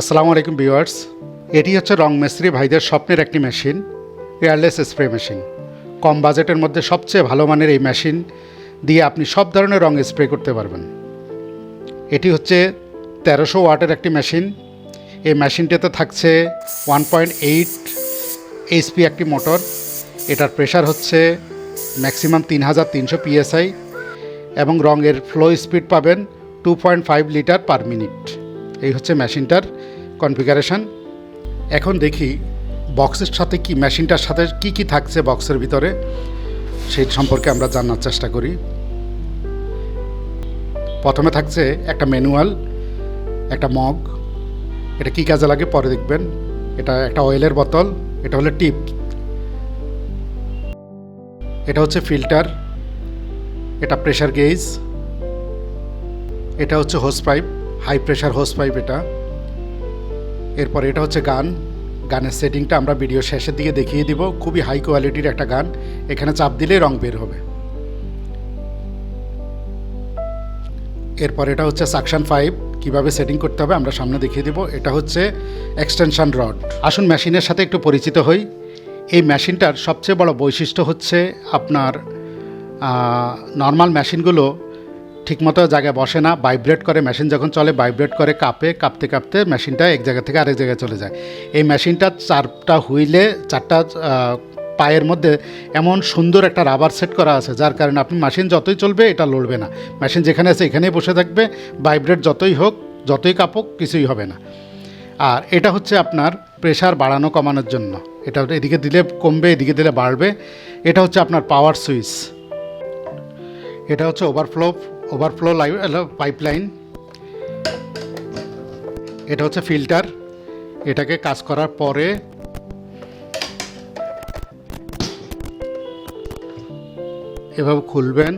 আসসালামু আলাইকুম ভিউয়ার্স। এটি হচ্ছে রং মিস্ত্রি ভাইদের স্বপ্নের একটি মেশিন, এয়ারলেস স্প্রে মেশিন। কম বাজেটের মধ্যে সবচেয়ে ভালো মানের এই মেশিন দিয়ে আপনি সব ধরনের রং স্প্রে করতে পারবেন। এটি হচ্ছে তেরোশো ওয়াটের একটি মেশিন। এই মেশিনটিতে থাকছে ওয়ান পয়েন্ট এইট এইচপি একটি মোটর। এটার প্রেশার হচ্ছে ম্যাক্সিমাম তিন হাজার তিনশো পিএসআই এবং রঙের ফ্লো স্পিড পাবেন two point five litre per minute. এই হচ্ছে মেশিনটার কনফিগারেশন। এখন দেখি বক্সের সাথে কি, মেশিনটার সাথে কি কি থাকছে বক্সের ভিতরে, সেই সম্পর্কে আমরা জানার চেষ্টা করি। প্রথমে থাকছে একটা ম্যানুয়াল, একটা মগ। এটা কি কাজে লাগে পরে দেখবেন। এটা একটা অয়েলের বোতল, এটা হলো টিপ। এটা হচ্ছে ফিল্টার, এটা প্রেশার গেজ এটা হচ্ছে hose pipe, high pressure hose pipe এটা। এরপর এটা হচ্ছে গান। গানের সেটিংটা আমরা ভিডিও শেষের দিকে দেখিয়ে দিব। খুবই হাই কোয়ালিটির একটা গান। এখানে চাপ দিলেই রং বের হবে। এরপর এটা হচ্ছে সাকশন ফাইভ কীভাবে সেটিং করতে হবে আমরা সামনে দেখিয়ে দিব। এটা হচ্ছে এক্সটেনশন রড আসুন মেশিনের সাথে একটু পরিচিত হই। এই মেশিনটার সবচেয়ে বড় বৈশিষ্ট্য হচ্ছে আপনার নর্মাল মেশিনগুলো ঠিকমতো জায়গায় বসে না ভাইব্রেট করে মেশিন যখন চলে ভাইব্রেট করে কাঁপে, কাঁপতে কাঁপতে মেশিনটা এক জায়গা থেকে আরেক জায়গায় চলে যায়। এই মেশিনটা চারটা হুইলে, চারটা পায়ের মধ্যে এমন সুন্দর একটা রাবার সেট করা আছে, যার কারণে আপনি মেশিন যতই চলবে, এটা লড়বে না। মেশিন যেখানে আছে, এখানেই বসে থাকবে ভাইব্রেট যতই হোক, যতই কাঁপুক, কিছুই হবে না। আর এটা হচ্ছে আপনার প্রেশার বাড়ানো, কমানোর জন্য। এটা এদিকে দিলে কমবে, এদিকে দিলে বাড়বে। এটা হচ্ছে আপনার পাওয়ার সুইচ এটা হচ্ছে ওভারফ্লো ওভারফ্লো পাইপলাইন এটা হচ্ছে ফিল্টার এটাকে কাজ করার পরে এভাবে খুলবেন।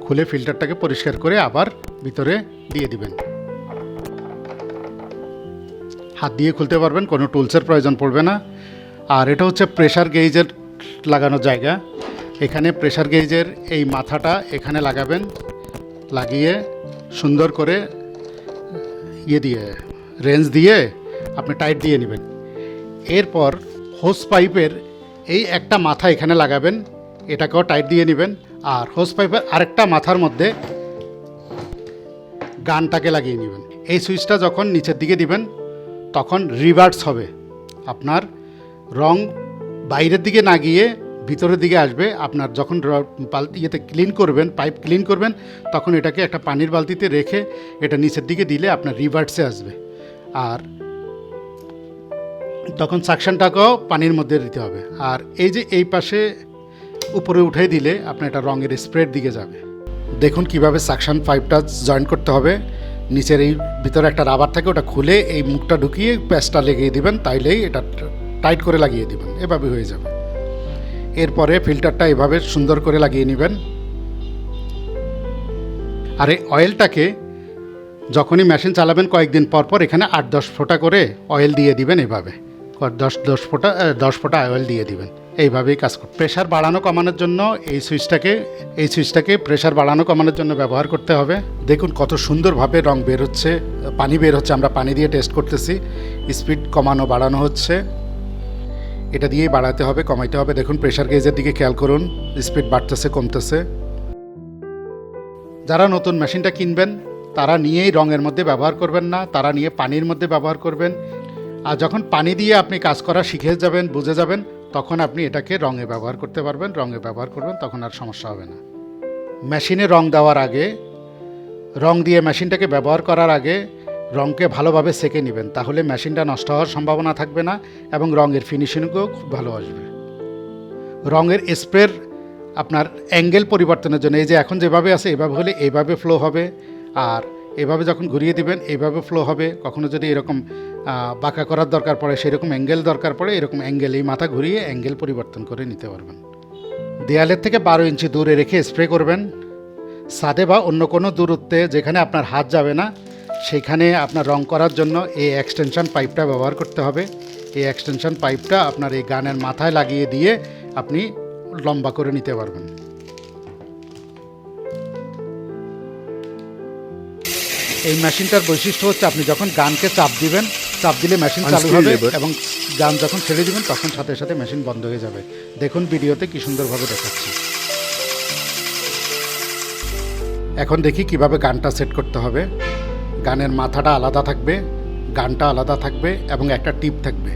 খুলে ফিল্টারটাকে পরিষ্কার করে আবার ভিতরে দিয়ে দিবেন। হাত দিয়ে খুলতে পারবেন, কোনো টুলসের প্রয়োজন পড়বে না। আর এটা হচ্ছে প্রেশার গেজের লাগানোর জায়গা। এখানে প্রেশার গেজের এই মাথাটা এখানে লাগাবেন, লাগিয়ে সুন্দর করে ইয়ে দিয়ে, রেঞ্জ দিয়ে আপনি টাইট দিয়ে নেবেন। এরপর হোস পাইপের এই একটা মাথা এখানে লাগাবেন, এটাকেও টাইট দিয়ে নেবেন। আর হোস পাইপের আরেকটা মাথার মধ্যে গানটাকে লাগিয়ে নেবেন। এই সুইচটা যখন নিচের দিকে দিবেন, তখন রিভার্স হবে। আপনার রং বাইরের দিকে না গিয়ে ভিতরের দিকে আসবে, আপনার যখন র- বাল- ইয়েতে ক্লিন করবেন পাইপ ক্লিন করবেন, তখন এটাকে একটা পানির বালতিতে রেখে এটা নিচের দিকে দিলে আপনার রিভার্সে আসবে। আর তখন সাকশনটাকেও পানির মধ্যে দিতে হবে। আর এই যে এই পাশে উপরে উঠে দিলে আপনার এটা রঙের স্প্রেড দিকে যাবে। দেখুন কীভাবে সাকশন পাইপটা জয়েন করতে হবে। নিচের এই ভিতরে একটা রাবার থাকে, ওটা খুলে এই মুখটা ঢুকিয়ে প্যাচটা লাগিয়ে দিবেন, তাইলেই এটা টাইট করে লাগিয়ে দিবেন। এভাবে হয়ে যাবে। এরপরে ফিল্টারটা এভাবে সুন্দর করে লাগিয়ে নেবেন। আর এই অয়েলটাকে যখনই মেশিন চালাবেন কয়েকদিন পর পর এখানে আট দশ ফোঁটা করে অয়েল দিয়ে দিবেন এভাবে। দশ দশ ফোঁটা দশ ফোঁটা অয়েল দিয়ে দিবেন। এইভাবেই কাজ করবে প্রেশার বাড়ানো কমানোর জন্য এই সুইচটাকে এই সুইচটাকে প্রেশার বাড়ানো কমানোর জন্য ব্যবহার করতে হবে। দেখুন কত সুন্দরভাবে রং বের হচ্ছে, পানি বের হচ্ছে, আমরা পানি দিয়ে টেস্ট করতেছি। স্পিড কমানো, বাড়ানো হচ্ছে। এটা দিয়েই বাড়াতে হবে, কমাইতে হবে। দেখুন প্রেশার গেজের দিকে খেয়াল করুন স্পিড বাড়তেছে, কমতেছে। যারা নতুন মেশিনটা কিনবেন, তারা নিয়েই রঙের মধ্যে ব্যবহার করবেন না, তারা নিয়ে পানির মধ্যে ব্যবহার করবেন। আর যখন পানি দিয়ে আপনি কাজ করা শিখে যাবেন, বুঝে যাবেন, তখন আপনি এটাকে রঙে ব্যবহার করতে পারবেন, রঙে ব্যবহার করবেন, তখন আর সমস্যা হবে না। মেশিনে রং দেওয়ার আগে, রং দিয়ে মেশিনটাকে ব্যবহার করার আগে রঙকে ভালোভাবে সেকে নেবেন, তাহলে মেশিনটা নষ্ট হওয়ার সম্ভাবনা থাকবে না এবং রঙের ফিনিশিংও খুব ভালো আসবে। রঙের স্প্রের আপনার অ্যাঙ্গেল পরিবর্তনের জন্য, এই যে এখন যেভাবে আছে, এভাবে হলে এইভাবে ফ্লো হবে, আর এভাবে যখন ঘুরিয়ে দিবেন, এইভাবে ফ্লো হবে। কখনো যদি এরকম বাঁকা করার দরকার পড়ে, সেরকম অ্যাঙ্গেল দরকার পড়ে, এরকম অ্যাঙ্গেল, এই মাথা ঘুরিয়ে অ্যাঙ্গেল পরিবর্তন করে নিতে পারবেন। দেয়ালের থেকে বারো ইঞ্চি দূরে রেখে স্প্রে করবেন। সাদে বা অন্য কোনো দূরত্বে যেখানে আপনার হাত যাবে না সেখানে আপনার রং করার জন্য এই এক্সটেনশন পাইপটা ব্যবহার করতে হবে। এই এক্সটেনশন পাইপটা আপনার এই গানের মাথায় লাগিয়ে দিয়ে আপনি লম্বা করে নিতে পারবেন। এই মেশিনটার বৈশিষ্ট্য হচ্ছে আপনি যখন গানকে চাপ দিবেন চাপ দিলে মেশিন চালু হবে এবং গান যখন ছেড়ে দিবেন তখন সাথে সাথে মেশিন বন্ধ হয়ে যাবে। দেখুন ভিডিওতে কি সুন্দরভাবে দেখাচ্ছি। এখন দেখি কীভাবে গানটা সেট করতে হবে। গানের মাথাটা আলাদা থাকবে, গানটা আলাদা থাকবে এবং একটা টিপ থাকবে।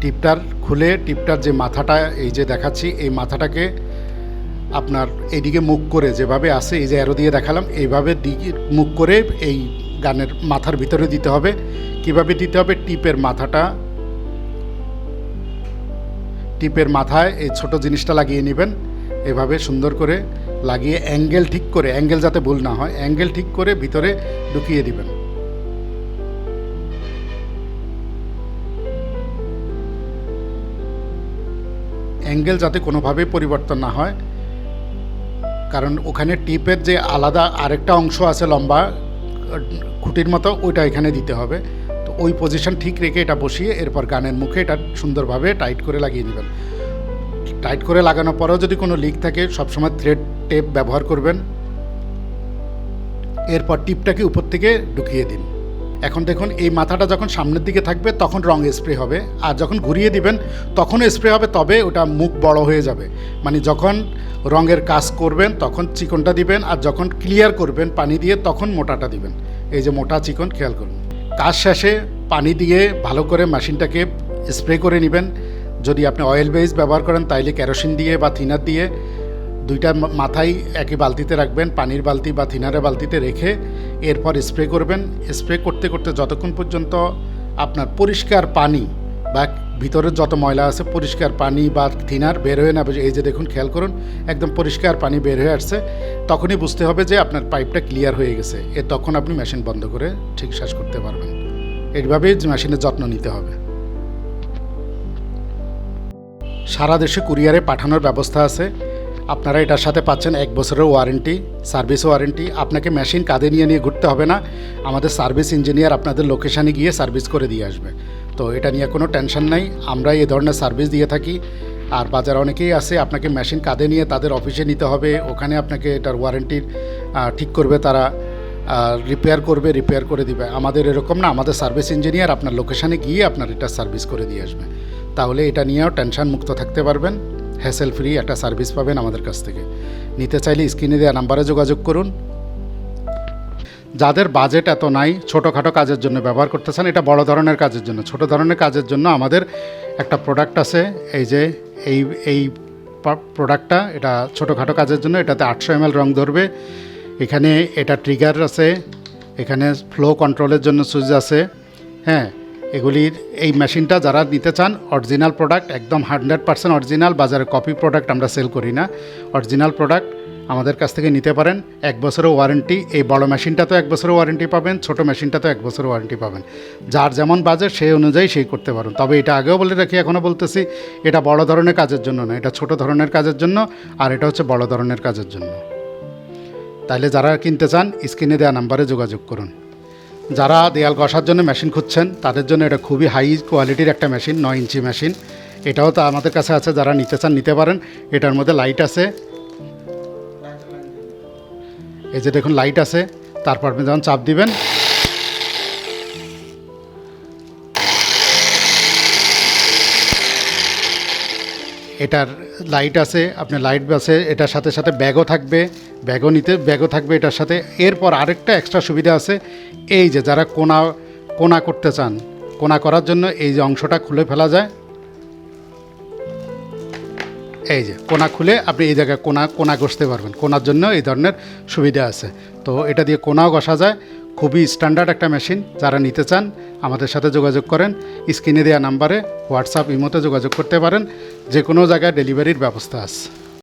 টিপটার খুলে, টিপটার যে মাথাটা, এই যে দেখাচ্ছি, এই মাথাটাকে আপনার এদিকে মুখ করে যেভাবে আছে, এই যে অ্যারো দিয়ে দেখালাম, এইভাবে দিকে মুখ করে এই গানের মাথার ভিতরে দিতে হবে। কীভাবে দিতে হবে? টিপের মাথাটা, টিপের মাথায় এই ছোট জিনিসটা লাগিয়ে নেবেন। এভাবে সুন্দর করে লাগিয়ে অ্যাঙ্গেল ঠিক করে, অ্যাঙ্গেল যাতে ভুল না হয়, অ্যাঙ্গেল ঠিক করে ভিতরে ঢুকিয়ে দিবেন। অ্যাঙ্গেল যাতে কোনোভাবে পরিবর্তন না হয়, কারণ ওখানে টিপের যে আলাদা আরেকটা অংশ আছে লম্বা, খুঁটির মতো, ওইটা এখানে দিতে হবে। তো ওই পজিশন ঠিক রেখে এটা বসিয়ে, এরপর গানের মুখে এটা সুন্দরভাবে টাইট করে লাগিয়ে নেবেন টাইট করে লাগানোর পরেও যদি কোনো লিক থাকে, সবসময় থ্রেড টেপ ব্যবহার করবেন। এরপর টিপটাকে উপর থেকে ঢুকিয়ে দিন। এখন দেখুন, এই মাথাটা যখন সামনের দিকে থাকবে, তখন রং স্প্রে হবে। আর যখন ঘুরিয়ে দিবেন তখন স্প্রে হবে, তবে ওটা মুখ বড় হয়ে যাবে। মানে যখন রঙের কাজ করবেন, তখন চিকনটা দিবেন, আর যখন ক্লিয়ার করবেন পানি দিয়ে, তখন মোটাটা দিবেন। এই যে মোটা চিকন, খেয়াল করুন। কাজ শেষে পানি দিয়ে ভালো করে মেশিনটাকে স্প্রে করে নেবেন। যদি আপনি অয়েল বেস ব্যবহার করেন, তাইলে কেরোসিন দিয়ে বা থিনার দিয়ে দুইটা মাথায় একই বালতিতে রাখবেন, পানির বালতি বা থিনারের বালতিতে রেখে এরপর স্প্রে করবেন। স্প্রে করতে করতে যতক্ষণ পর্যন্ত আপনার পরিষ্কার পানি বা ভিতরের যত ময়লা আছে, পরিষ্কার পানি বা থিনার বের হয়ে না এই যে দেখুন, খেয়াল করুন, একদম পরিষ্কার পানি বের হয়ে আসছে, তখনই বুঝতে হবে যে আপনার পাইপটা ক্লিয়ার হয়ে গেছে। এ তখন আপনি মেশিন বন্ধ করে ঠিক শ্বাস করতে পারবেন। এইভাবেই মেশিনের যত্ন নিতে হবে। সারা দেশে কুরিয়ারে পাঠানোর ব্যবস্থা আছে। আপনারা এটার সাথে পাচ্ছেন এক বছরের ওয়ারেন্টি, সার্ভিস ওয়ারেন্টি। আপনাকে মেশিন কাঁধে নিয়ে নিয়ে ঘুরতে হবে না। আমাদের সার্ভিস ইঞ্জিনিয়ার আপনাদের লোকেশানে গিয়ে সার্ভিস করে দিয়ে আসবে। তো এটা নিয়ে কোনো টেনশন নাই। আমরা এই ধরনের সার্ভিস দিয়ে থাকি। আর বাজারে অনেকেই আছে, আপনাকে মেশিন কাঁধে নিয়ে তাদের অফিসে নিতে হবে। ওখানে আপনাকে এটার ওয়ারেন্টির ঠিক করবে তারা। রিপেয়ার করবে, রিপেয়ার করে দিবে। আমাদের এরকম না, আমাদের সার্ভিস ইঞ্জিনিয়ার আপনার লোকেশানে গিয়ে আপনার এটা সার্ভিস করে দিয়ে আসবে। তাহলে এটা নিয়েও টেনশন মুক্ত থাকতে পারবেন। হ্যাসেল ফ্রি একটা সার্ভিস পাবেন আমাদের কাছ থেকে। নিতে চাইলে স্ক্রিনে দেওয়া নাম্বারে যোগাযোগ করুন। যাদের বাজেট এত নাই, ছোটোখাটো কাজের জন্য ব্যবহার করতে চান এটা বড় ধরনের কাজের জন্য। ছোট ধরনের কাজের জন্য আমাদের একটা প্রোডাক্ট আছে, এই যে, এই এই প্রোডাক্টটা এটা ছোটোখাটো কাজের জন্য, এটাতে আটশো এম রং ধরবে। এখানে এটা ট্রিগার আছে, এখানে ফ্লো কন্ট্রোলের জন্য সুইচ আছে। হ্যাঁ এগুলির এই মেশিনটা যারা নিতে চান অরিজিনাল প্রোডাক্ট একদম হান্ড্রেড পার্সেন্ট অরিজিনাল বাজারে কপি প্রোডাক্ট আমরা সেল করি না। অরিজিনাল প্রোডাক্ট আমাদের কাছ থেকে নিতে পারেন, এক বছরের ওয়ারেন্টি এই বড় মেশিনটা তো এক বছরের ওয়ারেন্টি পাবেন, ছোট মেশিনটা তো এক বছরের ওয়ারেন্টি পাবেন। যার যেমন বাজেট সেই অনুযায়ী সেই করতে পারেন। তবে এটা আগেও বলে রাখি এখনও বলতেছি, এটা বড় ধরনের কাজের জন্য না, এটা ছোট ধরনের কাজের জন্য, আর এটা হচ্ছে বড় ধরনের কাজের জন্য। তাহলে যারা কিনতে চান, স্ক্রিনে দেওয়া নাম্বারে যোগাযোগ করুন। যারা দেয়াল ঘষার জন্য মেশিন খুঁজছেন, তাদের জন্য এটা খুবই হাই কোয়ালিটির একটা মেশিন, নয় ইঞ্চি মেশিন। এটাও তো আমাদের কাছে আছে, যারা নিতে চান নিতে পারেন। এটার মধ্যে লাইট আছে। এই যে দেখুন, লাইট আছে। তারপর আপনি যখন চাপ দিবেন এটার লাইট আছে, আপনার লাইট আছে, এটার সাথে সাথে ব্যাগও থাকবে ব্যাগও নিতে ব্যাগও থাকবে এটার সাথে। এরপর আরেকটা এক্সট্রা সুবিধা আছে, এই যে যারা কোনা কোনা করতে চান, কোনা করার জন্য এই যে অংশটা খুলে ফেলা যায়। এই যে কোনা খুলে আপনি এই জায়গায় কোনা কোনা ঘষতে পারবেন। কোনার জন্য এই ধরনের সুবিধা আছে। তো এটা দিয়ে কোনাও ঘষা যায়। খুবই স্ট্যান্ডার্ড একটা মেশিন যারা নিতে চান, আমাদের সাথে যোগাযোগ করেন। স্ক্রিনে দেওয়া নাম্বারে হোয়াটসঅ্যাপ ইমোতে যোগাযোগ করতে পারেন। যে কোনো জায়গায় ডেলিভারির ব্যবস্থা আছে।